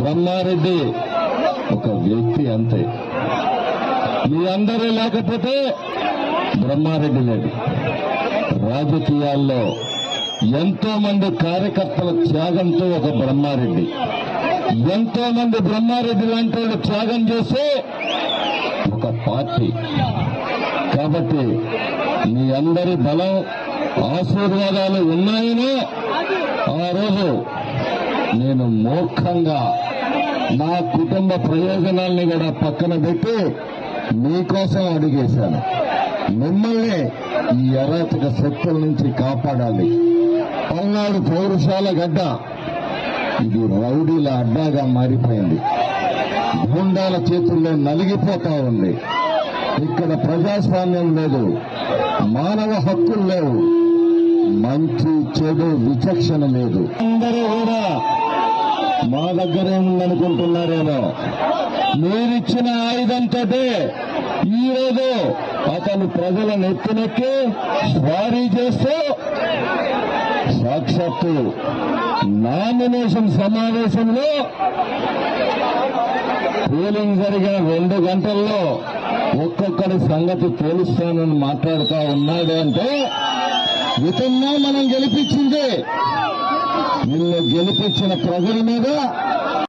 బ్రహ్మారెడ్డి ఒక వ్యక్తి అంతే. మీ అందరూ లేకపోతే బ్రహ్మారెడ్డి లేడు. రాజకీయాల్లో ఎంతో మంది కార్యకర్తల త్యాగంతో ఒక బ్రహ్మారెడ్డి. ఎంతో మంది బ్రహ్మారెడ్డి లాంటి త్యాగం చేసే ఒక పార్టీ. కాబట్టి మీ అందరి బలం ఆశీర్వాదాలు ఉన్నాయని ఆ రోజు నేను మూర్ఖంగా నా కుటుంబ ప్రయోజనాల్ని కూడా పక్కన పెట్టి మీకోసం అడిగేశాను. మిమ్మల్ని ఈ అరాచక శక్తుల నుంచి కాపాడాలి. పల్నాడు పౌరుషాల గడ్డ ఇది రౌడీల అడ్డాగా మారిపోయింది. గుండాల చేతుల్లో నలిగిపోతా ఉంది. ఇక్కడ ప్రజాస్వామ్యం లేదు. మానవ హక్కులు లేవు. మంచి చెడు విచక్షణ లేదు. అందరూ కూడా మా దగ్గరే ఉందనుకుంటున్నారేమో. మీరిచ్చిన ఆయుధంతో ఈ అతను ప్రజల నెత్తినెక్కి స్వారీ చేస్తూ సాక్షాత్తు నామినేషన్ సమావేశంలో పోలింగ్ జరిగిన రెండు గంటల్లో ఒక్కొక్కరి సంగతి తెలుస్తానని మాట్లాడుతూ ఉన్నాడు అంటే ఇతన్నా మనం గెలిపించింది. నిన్ను గెలిపించిన ప్రజల మీద